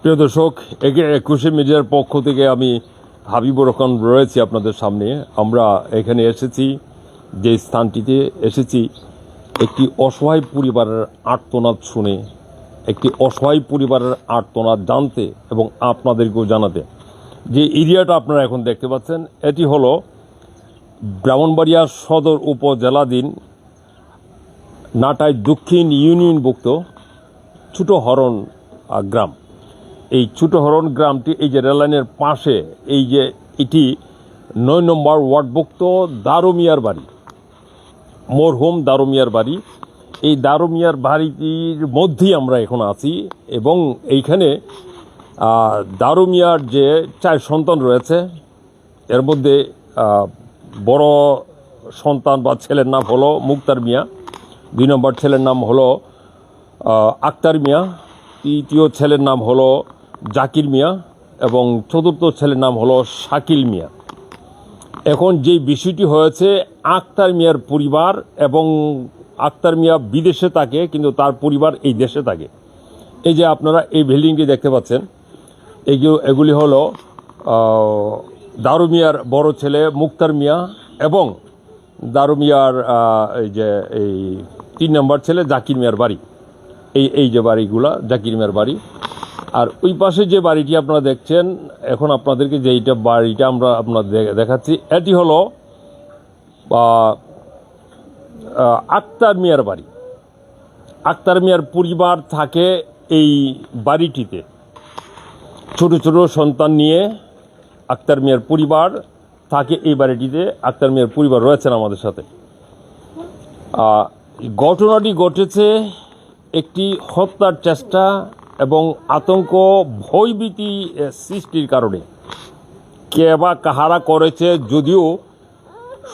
প্রিয় দর্শক, একে একুশে মিডিয়ার পক্ষ থেকে আমি হাবিবুর রহমান রয়েছি আপনাদের সামনে। আমরা এখানে এসেছি, যে স্থানটিতে এসেছি, একটি অসহায় পরিবারের আর্তনাদ শুনে, একটি অসহায় পরিবারের আর্তনাদ জানতে এবং আপনাদেরকেও জানাতে। যে এরিয়াটা আপনারা এখন দেখতে পাচ্ছেন, এটি হলো ব্রাহ্মণবাড়িয়া সদর উপজেলাধীন নাটাই দক্ষিণ ইউনিয়নভুক্ত ছোট হরণ গ্রাম। এই ছোট হরণ গ্রামটি এই যে রেললাইনের পাশে, এই যে এটি নয় নম্বর ওয়ার্ডভুক্ত দারুমিয়ার বাড়ি, মরহুম দারুমিয়ার বাড়ি। এই দারুমিয়ার বাড়িটির মধ্যেই আমরা এখন আছি এবং এইখানে দারুমিয়ার যে চার সন্তান রয়েছে, এর মধ্যে বড় সন্তান বা ছেলের নাম হলো মুক্তার মিয়া। দুই নম্বর ছেলের নাম হলো আক্তার মিয়া। তৃতীয় ছেলের নাম হলো জাকির মিয়া এবং চতুর্থ ছেলের নাম হলো শাকিল মিয়া। এখন যে বিষয়টি হয়েছে, আক্তার মিয়ার পরিবার এবং আক্তার মিয়া বিদেশে থাকে, কিন্তু তার পরিবার এই দেশে থাকে। এই যে আপনারা এই বিল্ডিংটি দেখতে পাচ্ছেন এইগুলো এগুলি হলো দারু মিয়ার বড় ছেলে মুক্তার মিয়া এবং দারু মিয়ার এই যে এই তিন নম্বর ছেলে জাকির মিয়ার বাড়ি। এই এই যে বাড়িগুলা, জাকির মিয়ার বাড়ি। আর ওই পাশে যে বাড়িটি আপনারা দেখছেন, এখন আপনাদেরকে যে এইটা বাড়িটা আমরা আপনার দেখাচ্ছি, এটি হলো আক্তার মিয়ার বাড়ি। আক্তার মিয়ার পরিবার থাকে এই বাড়িটিতে। ছোট ছোট সন্তান নিয়ে আক্তার মিয়ার পরিবার থাকে এই বাড়িটিতে। আক্তার মিয়ার পরিবার রয়েছেন আমাদের সাথে। ঘটনাটি ঘটেছে একটি হত্যার চেষ্টা এবং আতঙ্ক, ভয়ভীতি সৃষ্টির কারণে। কে বা কাহারা করেছে যদিও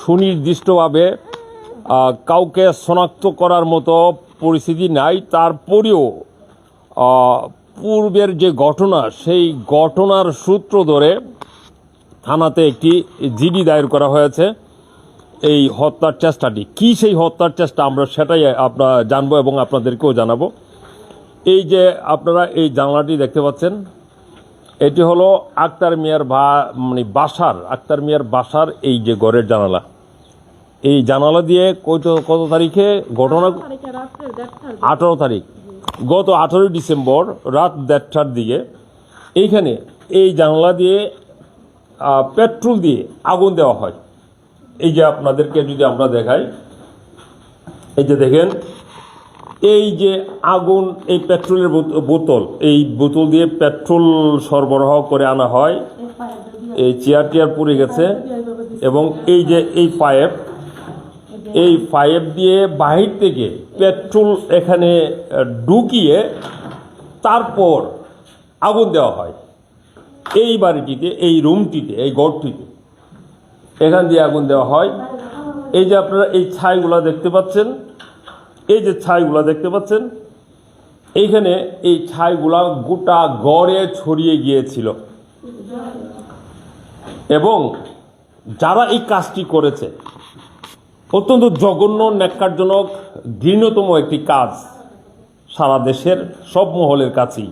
সুনির্দিষ্টভাবে কাউকে শনাক্ত করার মতো পরিস্থিতি নাই। তারপরেও পূর্বের যে ঘটনা, সেই ঘটনার সূত্র ধরে থানাতে একটি জিডি দায়ের করা হয়েছে। এই হত্যার চেষ্টাটি। কি সেই হত্যার চেষ্টা আমরা সেটাই আপনার জানব এবং আপনাদেরকেও জানাব। এই যে আপনারা এই জানলাটি দেখতে পাচ্ছেন এটি হলো আক্তার মিয়ার বা মানে বাসার আক্তার মিয়ার বাসার এই যে ঘরের জানালা। এই জানালা দিয়ে কত কত তারিখে ঘটনা আঠারো তারিখ গত আঠারোই ডিসেম্বর রাত দেড়টার দিকে এইখানে এই জানলা দিয়ে পেট্রোল দিয়ে আগুন দেওয়া হয়। এই যে আপনাদেরকে যদি আমরা দেখাই, এই যে দেখেন, এই যে আগুন, এই পেট্রোলের বোত- বোতল, এই বোতল দিয়ে পেট্রোল সরবরাহ করে আনা হয়, এই চেয়ার টিয়ার পড়ে গেছে, এবং এই যে এই পাইপ এই পাইপ দিয়ে বাহির থেকে পেট্রোল এখানে ঢুকিয়ে তারপর আগুন দেওয়া হয়। এই বাড়িটিতে, এই রুমটিতে, এই গড়টিতে এখান দিয়ে আগুন দেওয়া হয়। এই যে আপনারা এই ছাইগুলা দেখতে পাচ্ছেন, এই যে ছাইগুলা দেখতে পাচ্ছেন, এইখানে এই ছাইগুলা গোটা গড়ে ছড়িয়ে গিয়েছিল। এবং যারা এই কাজটি করেছে, অত্যন্ত জঘন্য, ন্যাক্কারজনক ঘৃণতম একটি কাজ সারা দেশের, সব মহলের কাছেই।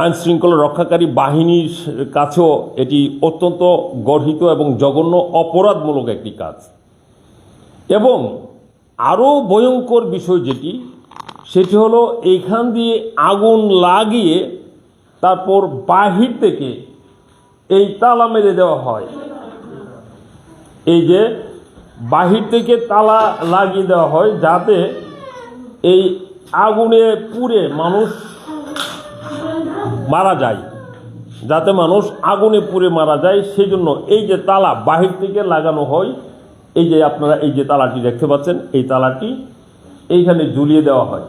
আইন শৃঙ্খলা রক্ষাকারী বাহিনীর কাছেও এটি অত্যন্ত গর্হিত এবং জঘন্য অপরাধমূলক একটি কাজ। এবং আরও ভয়ঙ্কর বিষয় যেটি, সেটি হলো এইখান দিয়ে আগুন লাগিয়ে তারপর বাহির থেকে এই তালা মেরে দেওয়া হয়। এই যে বাহির থেকে তালা লাগিয়ে দেওয়া হয় যাতে এই আগুনে পুড়ে মানুষ মারা যায়। যাতে মানুষ আগুনে পুড়ে মারা যায় সেই জন্য এই যে তালা বাহির থেকে লাগানো হয়, এই যে আপনারা এই যে তালাটি দেখতে পাচ্ছেন, এই তালাটি এইখানে ঝুলিয়ে দেওয়া হয়।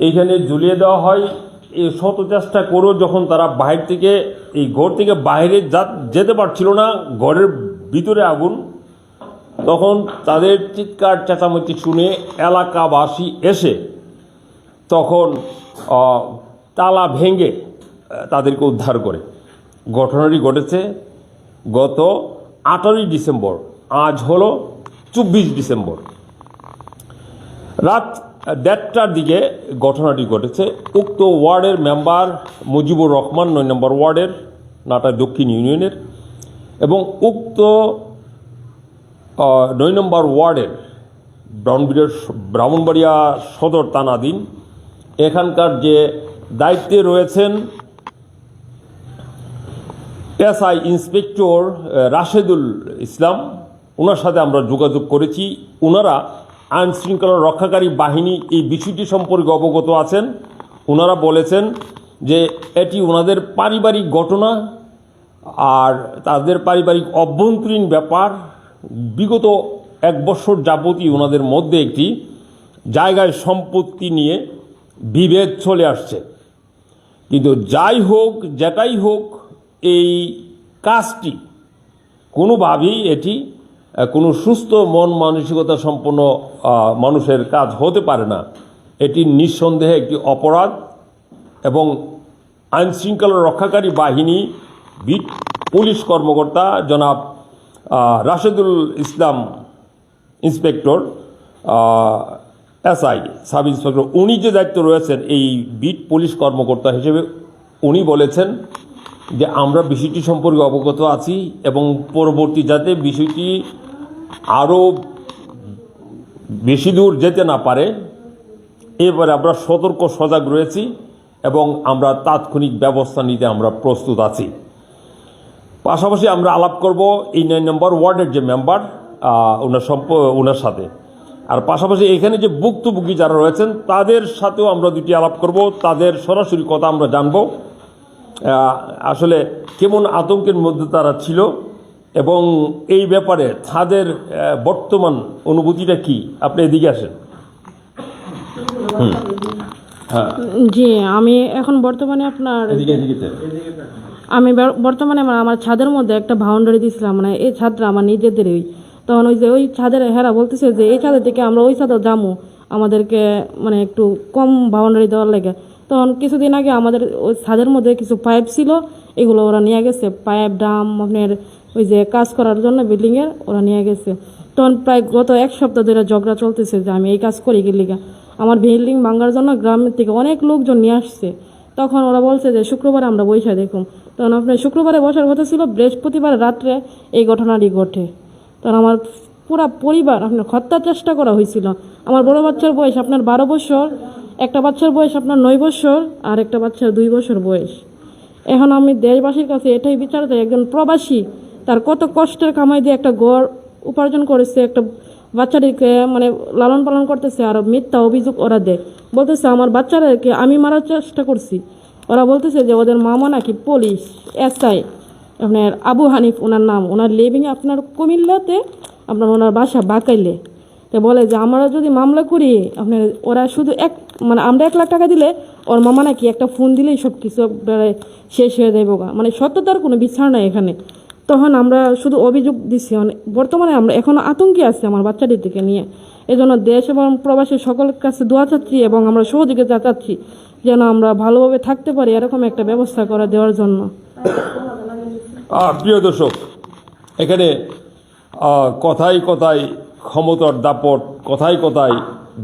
এইখানে ঝুলিয়ে দেওয়া হয়, এই শত চেষ্টা করেও যখন তারা বাহির থেকে, এই ঘর থেকে বাইরে যা যেতে পারছিল না, ঘরের ভিতরে আগুন, তখন তাদের চিৎকার, চেঁচামেচি শুনে এলাকাবাসী এসে তখন তালা ভেঙে তাদেরকে উদ্ধার করে। ঘটনাটি ঘটেছে গত আঠারোই ডিসেম্বর। আজ হলো চব্বিশ ডিসেম্বর। রাত দেড়টার দিকে ঘটনাটি ঘটেছে। উক্ত ওয়ার্ডের মেম্বার মুজিবুর রহমান, নয় নম্বর ওয়ার্ডের, নাটা দক্ষিণ ইউনিয়নের এবং উক্ত নয় নম্বর ওয়ার্ডের ব্রাউনবিড়ের ব্রাহ্মণবাড়িয়া সদর থানাধীন। এখানকার যে দায়িত্বে রয়েছেন এসআই ইন্সপেক্টর রাশেদুল ইসলাম ওনার সাথে আমরা যোগাযোগ করেছি। ওনারা আইন শৃঙ্খলা রক্ষাকারী বাহিনী এই বিষয়টি সম্পর্কে অবগত আছেন। ওনারা বলেছেন যে এটি ওনাদের পারিবারিক ঘটনা আর তাদের পারিবারিক অভ্যন্তরীণ ব্যাপার। বিগত এক বছর যাবতই ওনাদের মধ্যে একটি জায়গায় সম্পত্তি নিয়ে বিভেদ চলে আসছে। কিন্তু যাই হোক, যেটাই হোক এই কাজটি কোনোভাবেই এটি কোনো সুস্থ মন মানসিকতা সম্পন্ন মানুষের কাজ হতে পারে না। এটি নিঃসন্দেহে একটি অপরাধ এবং আইনশৃঙ্খলা রক্ষাকারী বাহিনী বিট পুলিশ কর্মকর্তা জনাব Rashedul Islam inspector SI sub inspector, উনি যে দায়িত্ব রয়েছেন, এই বিট পুলিশ কর্মকর্তা হিসেবে উনি বলেছেন যে আমরা বিষয়টি সম্পর্কে অবগত আছি এবং পরবর্তী যাতে বিষয়টি আরও বেশি দূর যেতে না পারে, এবারে আমরা সতর্ক, সজাগ রয়েছি এবং আমরা তাৎক্ষণিক ব্যবস্থা নিতে আমরা প্রস্তুত আছি। পাশাপাশি আমরা আলাপ করব এই নয় নম্বর ওয়ার্ডের যে মেম্বার ওনার সম্প, ওনার সাথে। আর পাশাপাশি এখানে যে ভুক্তভোগী যারা রয়েছেন, তাদের সাথেও আমরা দুটি আলাপ করব। তাদের সরাসরি কথা আমরা জানব। আসলে কেমন আতঙ্কের মধ্যে তারা ছিল এবং এই ব্যাপারে তাদের বর্তমান অনুভূতিটা কি? আপনি এদিকে আসেন। জি আমি এখন বর্তমানে আপনার আমি বর্তমানে আমার- আমার ছাদের মধ্যে একটা বাউন্ডারি দিয়েছিলাম মানে এই ছাদটা আমার নিজেদেরই। তখন ওই যে ওই ছাদের হেরা বলতেছে যে এই ছাদের থেকে আমরা ওই ছাদে যাব আমাদেরকে মানে একটু কম বাউন্ডারি দেওয়ার লাগে। তখন কিছুদিন আগে আমাদের ওই ছাদের মধ্যে কিছু পাইপ ছিল, এগুলো ওরা নিয়ে গেছে। পাইপ, ড্রাম, আপনার ওই যে কাজ করার জন্য বিল্ডিংয়ের ওরা নিয়ে গেছে। তখন প্রায় গত এক সপ্তাহ ধরে ঝগড়া চলতেছে যে আমি এই কাজ করি গেলিগা আমার বিল্ডিং ভাঙার জন্য গ্রামের থেকে অনেক লোকজন নিয়ে আসছে। তখন ওরা বলছে যে শুক্রবার আমরা বৈশা দেখুন তখন আপনার শুক্রবারে বসার কথা ছিল, বৃহস্পতিবার রাত্রে এই ঘটনাটি ঘটে। তখন আমার পুরা পরিবার, আপনার হত্যার চেষ্টা করা হয়েছিল। আমার বড় বাচ্চার বয়স আপনার বারো বছর, একটা বাচ্চার বয়স আপনার নয় বছর, আর একটা বাচ্চার দুই বছর বয়স। এখন আমি দেশবাসীর কাছে এটাই বিচার চাই, একজন প্রবাসী, তার কত কষ্টের কামাই দিয়ে একটা গড় উপার্জন করেছে, একটা বাচ্চাটিকে মানে লালন পালন করতেছে, আর মিথ্যা অভিযোগ ওরা দেয়। বলতেছে, আমার বাচ্চাদেরকে আমি মারার চেষ্টা করছি। ওরা বলতেছে যে, ওদের মামা নাকি পুলিশ এসআই আপনার আবু হানিফ, ওনার নাম, ওনার লিভিং আপনার কুমিল্লাতে আপনার ওনার বাসা বাঁকাইলে। তো বলে যে, আমরা যদি মামলা করি, আপনার ওরা শুধু এক মানে আমরা এক লাখ টাকা দিলে ওর মামা নাকি একটা ফোন দিলেই সব কিছু শেষ হয়ে দেবো গা। মানে সত্যতার কোনো বিচার নাই এখানে। তখন আমরা শুধু অভিযোগ দিচ্ছি অনেক বর্তমানে আমরা এখনও আতঙ্কে আছি আমার বাচ্চাটির দিকে নিয়ে। এই জন্য দেশ এবং প্রবাসী সকলের কাছে দোয়া চাচ্ছি এবং আমরা সহযোগিতা চাচ্ছি যেন আমরা ভালোভাবে থাকতে পারি এরকম একটা ব্যবস্থা করে দেওয়ার জন্য। প্রিয় দর্শক, এখানে কথায় কথায় ক্ষমতার দাপট, কথায় কথায়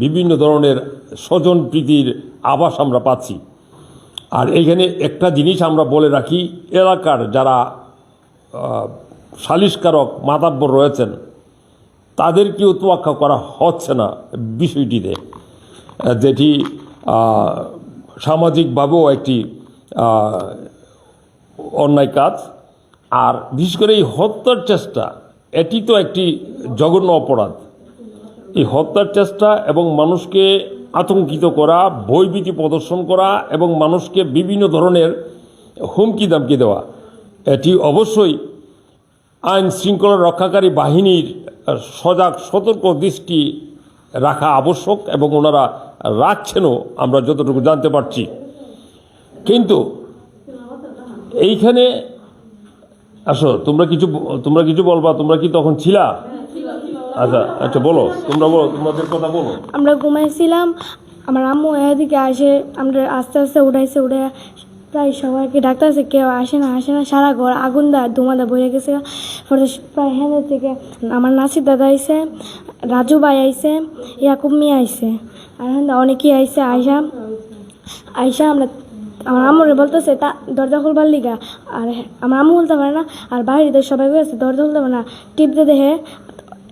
বিভিন্ন ধরনের স্বজন প্রীতির আভাস আমরা পাচ্ছি। আর এইখানে একটা জিনিস আমরা বলে রাখি, এলাকার যারা সালিশকারক, মাতাব্বর রয়েছেন, তাদেরকেও তোয়াক্কা করা হচ্ছে না বিষয়টিতে। যেটি সামাজিকভাবেও একটি অন্যায় কাজ। আর বিশেষ করে এই হত্যার চেষ্টা এটি তো একটি জঘন্য অপরাধ। এই হত্যার চেষ্টা এবং মানুষকে আতঙ্কিত করা, ভয়ভীতি প্রদর্শন করা এবং মানুষকে বিভিন্ন ধরনের হুমকি দামকি দেওয়া, এটি অবশ্যই আইন শৃঙ্খলা রক্ষাকারী বাহিনীর সজাগ, সতর্ক দৃষ্টি রাখা আবশ্যক এবং ওনারা রাখছেনও, আমরা যতটুকু জানতে পারছি। কিন্তু এইখানে আসো, তোমরা কিছু তোমরা কিছু বলবা, তোমরা কি তখন ছিলা? আচ্ছা আচ্ছা বলো, তোমরা বলো, তোমাদের কথা বলো। আমরা ঘুমাইছিলাম, আমার আম্মু এদিকে আসে, আমরা আস্তে আস্তে উঠাইছে, উঠে প্রায় সবাইকে ডাক্তারছে কেউ আসে না আসে না, সারা ঘর আগুন দা ধুমাদা বয়ে গেছে। পরে প্রায় হ্যাঁ থেকে আমার নাসির দাদা আইসে রাজু ভাই আইসে ইয়াকুব মিয়া আইসে আর হ্যাঁ অনেকেই আইসে আইসা আইসা আমরা আমার আম্মুরে বলতেছে, তা দরজা খুলবার লিগা? আর আমার আম্মু বলতে পারে না, আর বাইরে সবাই গেছে দরজা খুলতে পারে না। টিপতে দেখে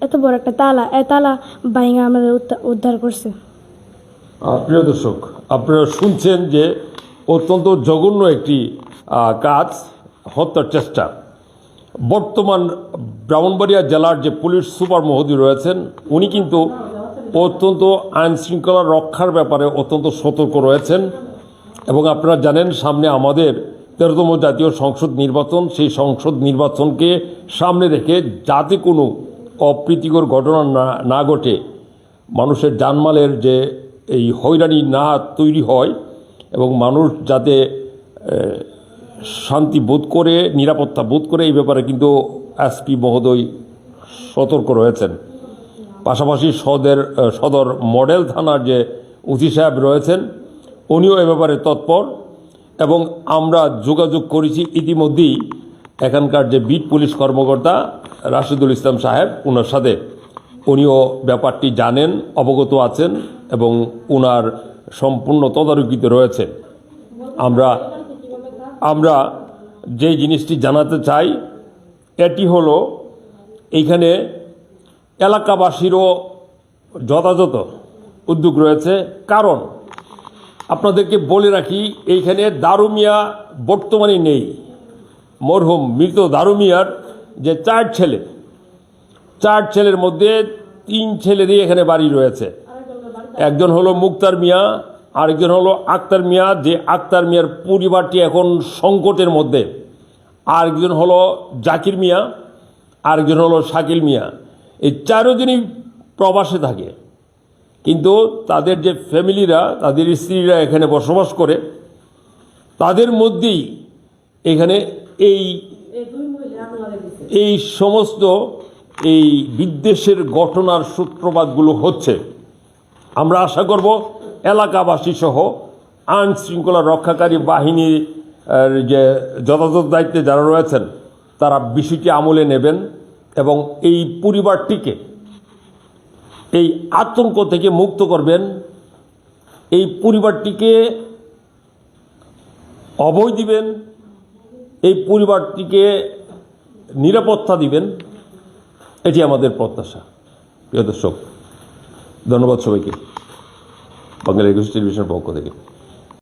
এত বড় একটা তালা, এ তালা বাইঙ্গা আমাদের উদ্ধার- করছে। প্রিয় দর্শক, আপনারা শুনছেন যে অত্যন্ত জঘন্য একটি কাজ, হত্যার চেষ্টা। বর্তমান ব্রাহ্মণবাড়িয়া জেলার যে পুলিশ সুপার মহোদয় রয়েছেন, উনি কিন্তু অত্যন্ত আইন শৃঙ্খলা রক্ষার ব্যাপারে অত্যন্ত সতর্ক রয়েছেন। এবং আপনারা জানেন সামনে আমাদের তেরোতম জাতীয় সংসদ নির্বাচন, সেই সংসদ নির্বাচনকে সামনে রেখে যাতে কোনো অপ্রীতিকর ঘটনা না না ঘটে, মানুষের জানমালের যে এই হয়রানি না তৈরি হয় এবং মানুষ যাতে শান্তি বোধ করে, নিরাপত্তা বোধ করে, এই ব্যাপারে কিন্তু এসপি মহোদয় সতর্ক রয়েছেন। পাশাপাশি সদের সদর মডেল থানার যে উথি সাহেব রয়েছেন উনিও এ ব্যাপারে তৎপর এবং আমরা যোগাযোগ করেছি ইতিমধ্যেই এখানকার যে বিট পুলিশ কর্মকর্তা রাশিদুল ইসলাম সাহেব ওনার সাথে। উনিও ব্যাপারটি জানেন, অবগত আছেন এবং ওনার সম্পূর্ণ তদারকিতে রয়েছে আমরা আমরা যে জিনিসটি জানাতে চাই, এটি হলো এইখানে এলাকাবাসীরও যথাযথ উদ্যোগ রয়েছে। কারণ আপনাদেরকে বলে রাখি, এইখানে দারুমিয়া বর্তমানে নেই। মরহুম মৃত দারুমিয়ার যে চার ছেলে, চার ছেলের মধ্যে তিন ছেলেরই এখানে বাড়ি রয়েছে। একজন হলো মুক্তার মিয়া, আরেকজন হলো আক্তার মিয়া, যে আক্তার মিয়ার পরিবারটি এখন সংকটের মধ্যে। আরেকজন হলো জাকির মিয়া, আরেকজন হলো শাকিল মিয়া। এই চারজনই প্রবাসে থাকে। কিন্তু তাদের যে ফ্যামিলিরা, তাদের স্ত্রীরা এখানে বসবাস করে, তাদের মধ্যেই এখানে এই এই সমস্ত এই বিদ্বেষের ঘটনার সূত্রপাতগুলো হচ্ছে। আমরা আশা করব এলাকাবাসী সহ আইন শৃঙ্খলা রক্ষাকারী বাহিনীর যে যথাযথ দায়িত্বে যারা রয়েছেন, তারা বিষয়টি আমলে নেবেন এবং এই পরিবারটিকে এই আতঙ্ক থেকে মুক্ত করবেন। এই পরিবারটিকে অভয় দিবেন। এই পরিবারটিকে নিরাপত্তা দিবেন। এটি আমাদের প্রত্যাশা। প্রিয় দর্শক, ধন্যবাদ সবাইকে। বাংলা একুশ টেলিভিশনের পক্ষ থেকে।